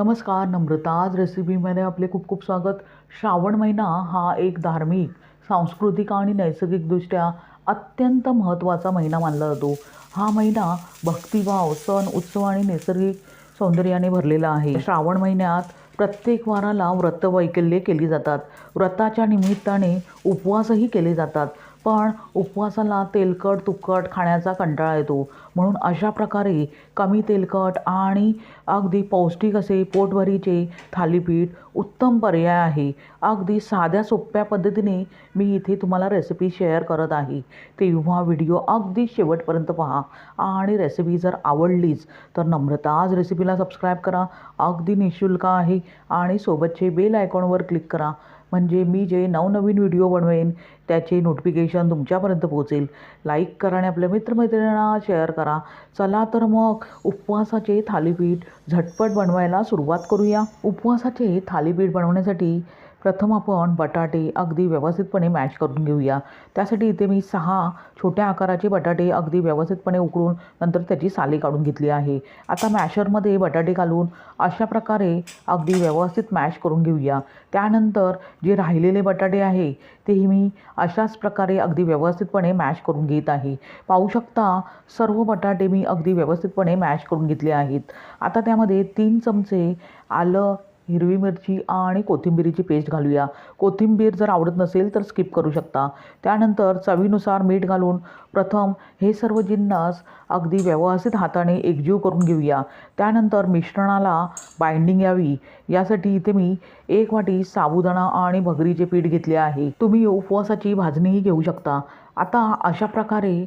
नमस्कार नम्रताज रेसिपीमध्ये आपले खूप खूप स्वागत. श्रावण महिना हा एक धार्मिक सांस्कृतिक आणि नैसर्गिकदृष्ट्या अत्यंत महत्त्वाचा महिना मानला जातो. हा महिना भक्तिभाव सण उत्सव आणि नैसर्गिक सौंदर्याने भरलेला आहे. श्रावण महिन्यात प्रत्येक वाराला व्रतवैकल्ये केली जातात. व्रताच्या निमित्ताने उपवासही केले जातात. पण उपवासाला तेलकट तुपकट खाण्याचा कंटाळा येतो. म्हणून अशा प्रकारे कमी तेलकट आणि अगदी पौष्टिक असे पोटभरीचे थालीपीठ उत्तम पर्याय आहे. अगदी साध्या सोप्या पद्धतीने मी इथे तुम्हाला रेसिपी शेअर करत आहे. तेव्हा व्हिडिओ अगदी शेवटपर्यंत पहा. आणि रेसिपी जर आवडलीच तर नम्रता आज रेसिपीला सबस्क्राईब करा. अगदी निशुल्क आहे. आणि सोबतचे बेल आयकॉनवर क्लिक करा. म्हणजे मी जे नवनवीन व्हिडिओ बनवेन त्याचे नोटिफिकेशन तुमच्यापर्यंत पोहोचेल. लाईक करा आणि आपल्या मित्रमैत्रिणींना शेअर करा. चला तर मग उपवासाचे थालीपीठ झटपट बनवायला सुरुवात करूया. उपवासाचे थालीपीठ बनवण्यासाठी प्रथम आपण बटाटे अगदी व्यवस्थितपणे मॅश करून घेऊया. त्यासाठी इथे मी सहा छोट्या आकाराचे बटाटे अगदी व्यवस्थितपणे उकळून नंतर त्याची साली काढून घेतली आहे. आता मॅशरमध्ये बटाटे घालून अशा प्रकारे अगदी व्यवस्थित मॅश करून घेऊया. त्यानंतर जे राहिलेले बटाटे आहे तेही मी अशाच प्रकारे अगदी व्यवस्थितपणे मॅश करून घेत आहे. पाहू शकता सर्व बटाटे मी अगदी व्यवस्थितपणे मॅश करून घेतले आहेत. आता त्यामध्ये तीन चमचे आलं हिरवी मिरची आणि कोथिंबिरीची पेस्ट घालूया. कोथिंबीर जर आवडत नसेल तर स्किप करू शकता. त्यानंतर चवीनुसार मीठ घालून प्रथम हे सर्व जिन्नस अगदी व्यवस्थित हाताने एकजीव करून घेऊया. त्यानंतर मिश्रणाला बाइंडिंग यावी. यासाठी इथे मी एक वाटी साबुदाणा आणि भगरीचे पीठ घेतले आहे. तुम्ही उपवासाची भाजणीही घेऊ शकता. आता अशा प्रकारे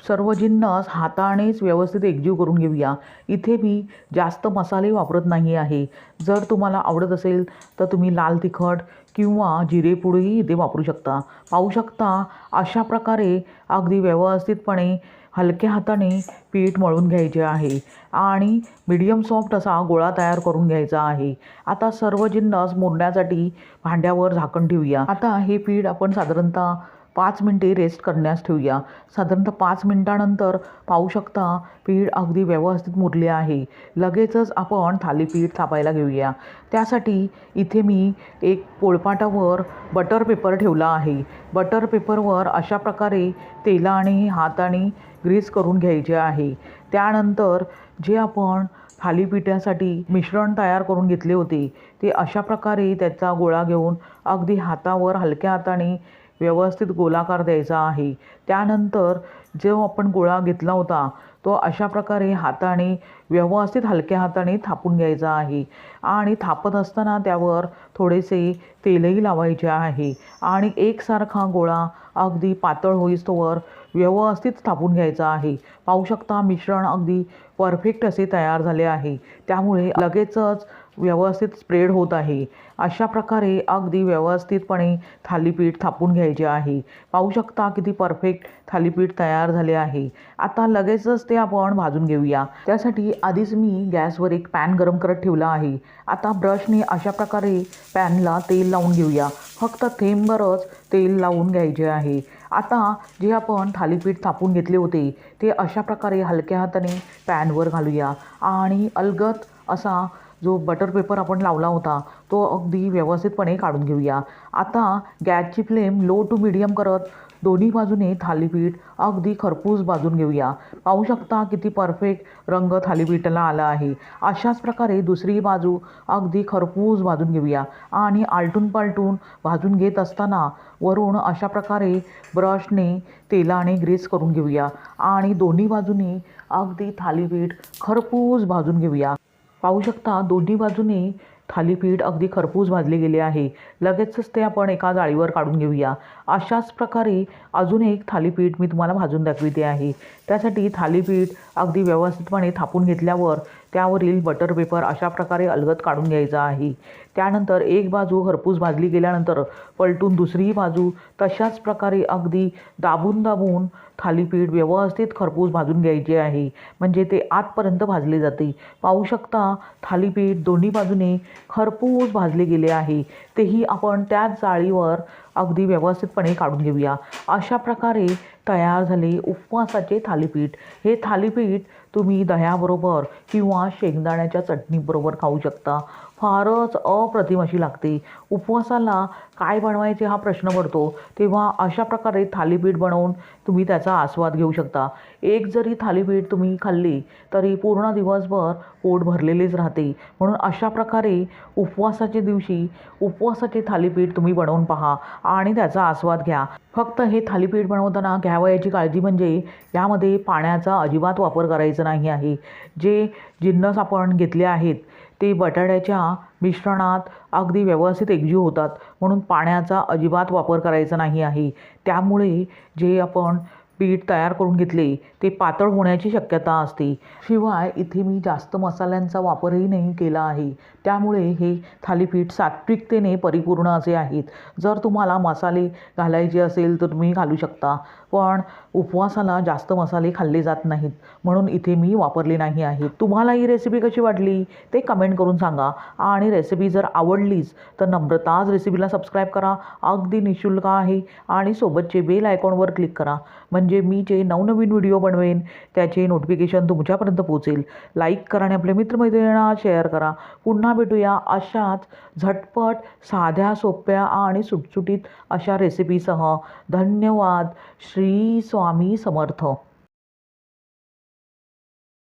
सर्व जिन्नस हातानेच व्यवस्थित एकजीव करून घेऊया. इथे मी जास्त मसाले वापरत नाही आहे. जर तुम्हाला आवडत असेल तर तुम्ही लाल तिखट किंवा जिरेपुडही इथे वापरू शकता. पाहू शकता अशा प्रकारे अगदी व्यवस्थितपणे हलक्या हाताने पीठ मळून घ्यायचे आहे आणि मीडियम सॉफ्ट असा गोळा तयार करून घ्यायचा आहे. आता सर्व जिन्नस मुरण्यासाठी भांड्यावर झाकण ठेवूया. आता हे पीठ आपण साधारणतः पाच मिनटे रेस्ट करण्यास ठेवूया. साधारणतः पाच मिनटानंतर पाहू शकता पीठ अगदी व्यवस्थित मुरले आहे. लगेचच आपण थालीपीठ थापायला घेऊया. त्यासाठी इथे मी एक पोळपाटावर बटर पेपर ठेवला आहे. बटर पेपरवर अशा प्रकारे तेलाने हाताने ग्रीस करून घ्यायचे आहे. त्यानंतर जे आपण थालीपीठासाठी मिश्रण तयार करून घेतले होते ते अशा प्रकारे त्याचा गोळा घेऊन अगदी हातावर हलक्या हाताने व्यवस्थित गोलाकार द्यायचा आहे. त्यानंतर जो आपण गोळा घेतला होता तो अशा प्रकारे हाताने व्यवस्थित हलक्या हाताने थापून घ्यायचा आहे. आणि थापत असताना त्यावर थोडेसे तेलही लावायचे आहे. आणि एकसारखा गोळा अगदी पातळ होईस्तोवर व्यवस्थित थापून घ्यायचा आहे. पाहू शकता मिश्रण अगदी परफेक्ट असे तयार झाले आहे. त्यामुळे लगेचच व्यवस्थित स्प्रेड होत आहे. अशा प्रकारे अगदी व्यवस्थितपणे थालीपीठ थापून घ्यायचे आहे. पाहू शकता किती परफेक्ट थालीपीठ तयार झाले आहे. आता लगेचच ते आपण भाजून घेऊया. त्यासाठी आधीच मी गॅसवर एक पॅन गरम करत ठेवला आहे. आता ब्रशने अशा प्रकारे पॅनला तेल लावून घेऊया. फक्त थेंबरच तेल लावून घ्यायचे आहे. आता जे आपण थालीपीठ थापून घेतले होते ते अशा प्रकारे हलक्या हाताने पॅनवर घालूया. आणि अलगत असा जो बटर पेपर आपण लावला होता तो अगदी व्यवस्थितपणे काढून घेऊया. आता गॅसची फ्लेम लो टू मिडियम करत दोन्ही बाजूने थालीपीठ अगदी खरपूस भाजून घेऊया. पाहू शकता किती परफेक्ट रंग थालीपीठाला आला आहे. अशाच प्रकारे दुसरी बाजू अगदी खरपूस भाजून घेऊया आणि आलटून पालटून भाजून घेत असताना वरून अशा प्रकारे ब्रशने तेलाने ग्रीस करून घेऊया आणि दोन्ही बाजूनी अगदी थालीपीठ खरपूस भाजून घेऊया. पाहू शकता दोन्ही बाजूने थालीपीठ अगदी खरपूस भाजले गेले आहे. लगेचच ते आपण एका जाळीवर काढून घेऊया. अशाच प्रकारे अजून एक थालीपीठ मी तुम्हाला भाजून दाखविते आहे. त्यासाठी थालीपीठ अगदी व्यवस्थितपणे थापून घेतल्यावर त्यावरील बटर पेपर अशा प्रकारे अलगद काढून घ्यायचा आहे. त्यानंतर एक बाजू खरपूस भाजली गेल्यानंतर पलटून दुसरी बाजू तशाच प्रकारे अगदी दाबून दाबून थालीपीठ व्यवस्थित खरपूस भाजून घ्यायचे आहे. म्हणजे ते आतपर्यंत भाजले जाते. पाहू शकता थालीपीठ दोन्ही बाजूने खरपूस भाजले गेले आहे. तेही आपण त्याच जाळीवर अगदी व्यवस्थितपणे काढून घेऊया. अशा प्रकारे तयार झाले उपवासाचे थालीपीठ. हे थालीपीठ तुम्ही दह्याबरोबर किंवा शेंगदाण्याच्या चटणीबरोबर खाऊ शकता. फारच अप्रतिम अशी लागते. उपवासाला काय बनवायचे हा प्रश्न पडतो. तेव्हा अशा प्रकारे थालीपीठ बनवून तुम्ही त्याचा आस्वाद घेऊ शकता. एक जरी थालीपीठ तुम्ही खाल्ली तरी पूर्ण दिवसभर पोट भरलेलेच राहते. म्हणून अशा प्रकारे उपवासाच्या दिवशी उपवासाचे थालीपीठ तुम्ही बनवून पहा आणि त्याचा आस्वाद घ्या. फक्त हे थालीपीठ बनवताना घ्यावयाची काळजी म्हणजे यामध्ये पाण्याचा अजिबात वापर करायचा नाही आहे. जे जिन्नस आपण घेतले आहेत ते बटाट्याच्या मिश्रणात अगदी व्यवस्थित एकजीव होतात म्हणून पाण्याचा अजिबात वापर करायचा नाही आहे. त्यामुळे जे आपण पीठ तयार करून घेतले ते पातळ होण्याची शक्यता असते. शिवाय इथे मी जास्त मसाल्यांचा वापरही नाही केला आहे. त्यामुळे हे थालीपीठ सात्विकतेने परिपूर्ण असे आहेत. जर तुम्हाला मसाले घालायचे असेल तर तुम्ही घालू शकता पण उपवासाला जास्त मसाले खाल्ले जात नाहीत म्हणून इथे मी वापरले नाही आहे तुम्हाला ही रेसिपी कशी वाटली? ते कमेंट करून सांगा. आणि रेसिपी जर आवडलीच तर नम्रताज रेसिपीला सबस्क्राईब करा. अगदी निशुल्क आहे. आणि सोबतचे बेल आयकॉनवर क्लिक करा. म्हणजे म्हणजे मी जे नवनवीन व्हिडिओ बनवेन त्याचे नोटिफिकेशन तुमच्यापर्यंत पोहोचेल. लाईक करा आणि आपल्या मित्रमैत्रिणींना शेअर करा. पुन्हा भेटूया अशाच झटपट साध्या सोप्या आणि सुटसुटीत अशा रेसिपीसह धन्यवाद. श्री स्वामी समर्थ.